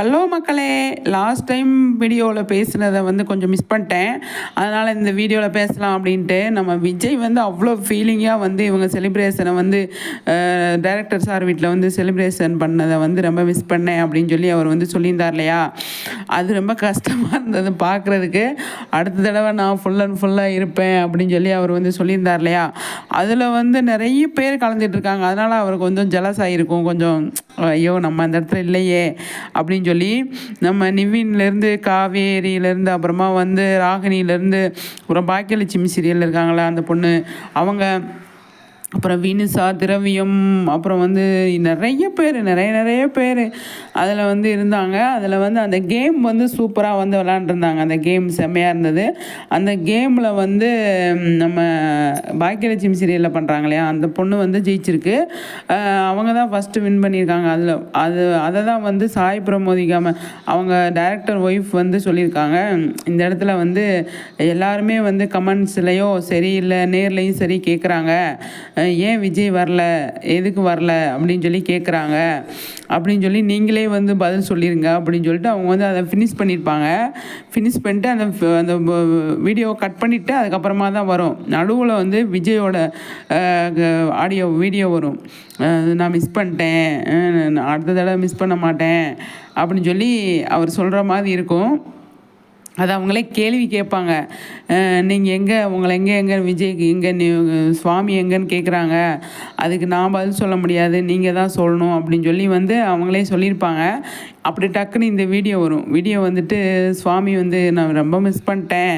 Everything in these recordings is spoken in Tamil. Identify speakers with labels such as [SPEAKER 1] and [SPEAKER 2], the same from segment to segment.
[SPEAKER 1] ஹலோ மக்களே. லாஸ்ட் டைம் வீடியோவில் பேசுனதை வந்து கொஞ்சம் மிஸ் பண்ணிட்டேன். அதனால் இந்த வீடியோவில் பேசலாம் அப்படின்ட்டு நம்ம விஜய் வந்து அவ்வளோ ஃபீலிங்காக வந்து இவங்க செலிப்ரேஷனை வந்து டைரக்டர் சார் வீட்டில் வந்து செலிப்ரேஷன் பண்ணதை வந்து ரொம்ப மிஸ் பண்ணேன் அப்படின்னு சொல்லி அவர் வந்து சொல்லியிருந்தார் இல்லையா? அது ரொம்ப கஷ்டமாக இருந்தது பார்க்குறதுக்கு. அடுத்த தடவை நான் ஃபுல் அண்ட் ஃபுல்லாக இருப்பேன் அப்படின்னு சொல்லி அவர் வந்து சொல்லியிருந்தார் இல்லையா? அதில் வந்து நிறைய பேர் கலந்துட்டுருக்காங்க அதனால் அவருக்கு கொஞ்சம் ஜலஸ் ஆகிருக்கும் கொஞ்சம் ஐயோ நம்ம அந்த இடத்துல இல்லையே அப்படின்னு சொல்லி நம்ம நிவின்லேருந்து காவேரியிலேருந்து அப்புறமா வந்து ராகினியிலேருந்து அப்புறம் பாக்கியலட்சுமி சீரியல் இருக்காங்களா அந்த பொண்ணு. அவங்க அப்புறம் வினுசா திரவியம் அப்புறம் வந்து நிறைய பேர் நிறைய நிறைய பேர் அதில் வந்து இருந்தாங்க. அதில் வந்து அந்த கேம் வந்து சூப்பராக வந்து விளாண்டுருந்தாங்க அந்த கேம் செம்மையாக இருந்தது. அந்த கேமில் வந்து நம்ம பாக்கியலட்சுமி சீரியலில் பண்ணுறாங்க இல்லையா? அந்த பொண்ணு வந்து ஜெயிச்சிருக்கு. அவங்க தான் ஃபஸ்ட்டு வின் பண்ணியிருக்காங்க. அதில் அது அதை தான் வந்து சாய் பிரமோதிக்காம அவங்க டைரக்டர் ஒய்ஃப் வந்து சொல்லியிருக்காங்க. இந்த இடத்துல வந்து எல்லாருமே வந்து கமெண்ட்ஸ்லேயோ சரி இல்லை நேர்லேயும் சரி கேட்குறாங்க ஏன் விஜய் வரல? எதுக்கு வரல? அப்படின்னு சொல்லி கேட்குறாங்க அப்படின்னு சொல்லி நீங்களே வந்து பதில் சொல்லிடுங்க அப்படின்னு சொல்லிட்டு அவங்க வந்து அதை ஃபினிஷ் பண்ணியிருப்பாங்க ஃபினிஷ் பண்ணிட்டு அந்த அந்த வீடியோவை கட் பண்ணிவிட்டு அதுக்கப்புறமா தான் வரும். நடுவில் வந்து விஜயோட ஆடியோ வீடியோ வரும். நான் மிஸ் பண்ணிட்டேன். அடுத்த தடவை மிஸ் பண்ண மாட்டேன். அப்படின்னு சொல்லி அவர் சொல்கிற மாதிரி இருக்கும். அது அவங்களே கேள்வி கேட்பாங்க. நீங்கள் எங்கே உங்களை எங்கே எங்கே விஜய்க்கு எங்கே நீ சுவாமி எங்கேன்னு கேட்குறாங்க அதுக்கு நான் பதில் சொல்ல முடியாது நீங்கள் தான் சொல்லணும் அப்படின்னு சொல்லி வந்து அவங்களே சொல்லியிருப்பாங்க. அப்படி டக்குன்னு இந்த வீடியோ வரும். வீடியோ வந்துட்டு சுவாமி வந்து நான் ரொம்ப மிஸ் பண்ணிட்டேன்.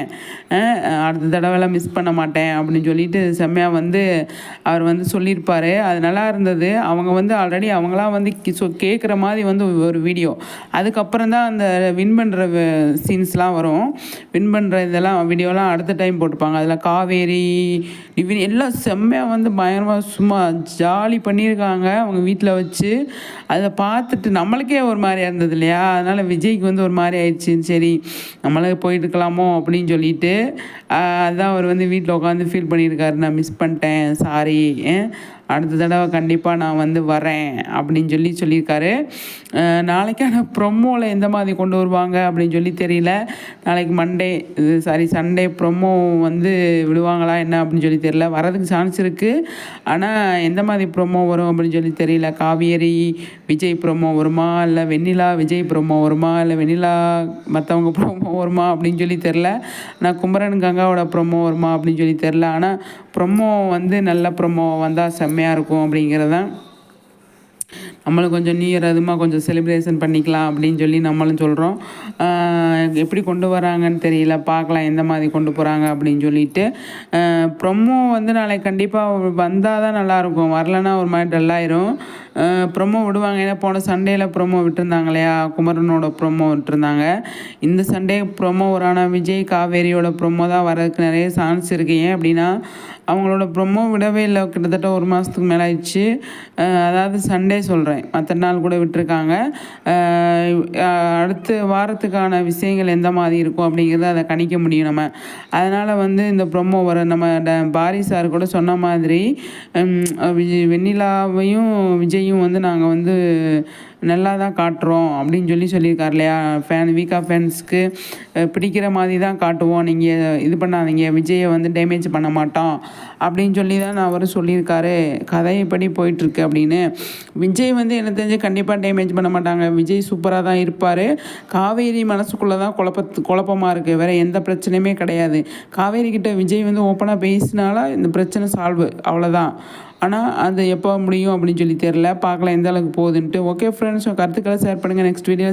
[SPEAKER 1] அடுத்த தடவைலாம் மிஸ் பண்ண மாட்டேன். அப்படின்னு சொல்லிட்டு செம்மையாக வந்து அவர் வந்து சொல்லியிருப்பார். அது நல்லா இருந்தது. அவங்க வந்து ஆல்ரெடி அவங்களாம் வந்து சொ கேட்குற மாதிரி வந்து ஒரு வீடியோ. அதுக்கப்புறம் தான் அந்த வின் பண்ணுற சீன்ஸ்லாம் வரும். வின் பண்ணுற இதெல்லாம் வீடியோலாம் அடுத்த டைம் போட்டுப்பாங்க. அதில் காவேரி இவன் எல்லாம் செம்மையாக வந்து பயங்கரமாக சும்மா ஜாலி பண்ணியிருக்காங்க அவங்க வீட்டில் வச்சு. அதை பார்த்துட்டு நம்மளுக்கே ஒரு மாதிரியாக இருந்தது இல்லையா? அதனால் விஜய்க்கு வந்து ஒரு மாதிரி ஆயிடுச்சு. சரி நம்மளே போயிட்டு இருக்கலாமோ அப்படின்னு சொல்லிட்டு அதான் அவர் வந்து வீட்டில் உட்காந்து ஃபீல் பண்ணியிருக்காரு. நான் மிஸ் பண்ணிட்டேன் சாரி அடுத்த தடவை கண்டிப்பாக நான் வந்து வரேன் அப்படின்னு சொல்லி சொல்லியிருக்காரு. நாளைக்கான ப்ரொமோவில் எந்த மாதிரி கொண்டு வருவாங்க அப்படின்னு சொல்லி தெரியல. நாளைக்கு மண்டே இது சாரி சண்டே ப்ரொமோ வந்து விடுவாங்களா என்ன அப்படின்னு சொல்லி தெரியல. வரதுக்கு சான்ஸ் இருக்குது ஆனால் எந்த மாதிரி ப்ரொமோ வரும் அப்படின்னு சொல்லி தெரியல. காவேரி விஜய் ப்ரொமோ வருமா? இல்லை வெண்ணிலா விஜய் ப்ரொமோ வருமா? இல்லை வெண்ணிலா மற்றவங்க ப்ரொமோ வருமா? அப்படின்னு சொல்லி தெரில ஆனால் குமரன் கங்காவோட ப்ரொமோ வருமா அப்படின்னு சொல்லி தெரில ஆனால் ப்ரொமோ வந்து நல்ல ப்ரொமோ வந்தால் செம்மையாக இருக்கும் அப்படிங்கிறத நம்மளும் கொஞ்சம் நியூ இயர் கொஞ்சம் செலிப்ரேஷன் பண்ணிக்கலாம் அப்படின்னு சொல்லி நம்மளும் சொல்கிறோம் எப்படி கொண்டு வராங்கன்னு தெரியல. பார்க்கலாம் எந்த மாதிரி கொண்டு போகிறாங்க அப்படின்னு சொல்லிட்டு. ப்ரொமோ வந்து நாளைக்கு கண்டிப்பாக வந்தால் தான் நல்லாயிருக்கும் வரலன்னா ஒரு மாதிரி டல்லாயிரும் ப்ரொமோ விடுவாங்க. ஏன்னா போன சண்டேயில் ப்ரொமோ விட்டுருந்தாங்க இல்லையா குமரனோட ப்ரொமோ விட்டுருந்தாங்க. இந்த சண்டே ப்ரொமோரான விஜய் காவேரியோட ப்ரொமோ தான் வரதுக்கு நிறைய சான்ஸ் இருக்குது ஏன் அப்படின்னா அவங்களோட ப்ரொமோ விடவே இல்லை. கிட்டத்தட்ட ஒரு மாதத்துக்கு மேலே ஆயிடுச்சு. அதாவது சண்டே சொல்கிறேன் மற்ற நாள் கூட விட்டுருக்காங்க. அடுத்த வாரத்துக்கான விஷயங்கள் எந்த மாதிரி இருக்கும் அப்படிங்கிறத அதை கணிக்க முடியும் நம்ம. அதனால் வந்து இந்த ப்ரொமோ வர நம்ம பாரி சார் கூட சொன்ன மாதிரி வெண்ணிலாவையும் விஜய் இதையும் வந்து நாங்கள் வந்து நல்லா தான் காட்டுறோம் அப்படின்னு சொல்லி சொல்லியிருக்கார் இல்லையா? ஃபேன் வீக்கா ஃபேன்ஸ்க்கு பிடிக்கிற மாதிரி தான் காட்டுவோம். நீங்கள் இது பண்ணாதீங்க. விஜயை வந்து டேமேஜ் பண்ண மாட்டோம் அப்படின்னு சொல்லி தான் நான் அவர் சொல்லியிருக்காரு. கதையைப்படி போயிட்டுருக்கு அப்படின்னு. விஜய் வந்து என்ன தெரிஞ்சு கண்டிப்பாக டேமேஜ் பண்ண மாட்டாங்க. விஜய் சூப்பராக தான் இருப்பார். காவேரி மனசுக்குள்ளே தான் குழப்பத்து குழப்பமாக இருக்குது வேறு எந்த பிரச்சனையுமே கிடையாது. காவேரி கிட்ட விஜய் வந்து ஓப்பனாக பேசினால இந்த பிரச்சனை சால்வு அவ்வளோதான் ஆனால் அது எப்போ முடியும் அப்படின்னு சொல்லி தெரில பார்க்கலாம் எந்த அளவுக்கு போகுதுன்ட்டு. ஓகே ஃப்ரெண்ட் ஃப்ரெண்ட்ஸ் கருத்துக்களை ஷேர் பண்ணுங்கள் நெக்ஸ்ட் வீடியோ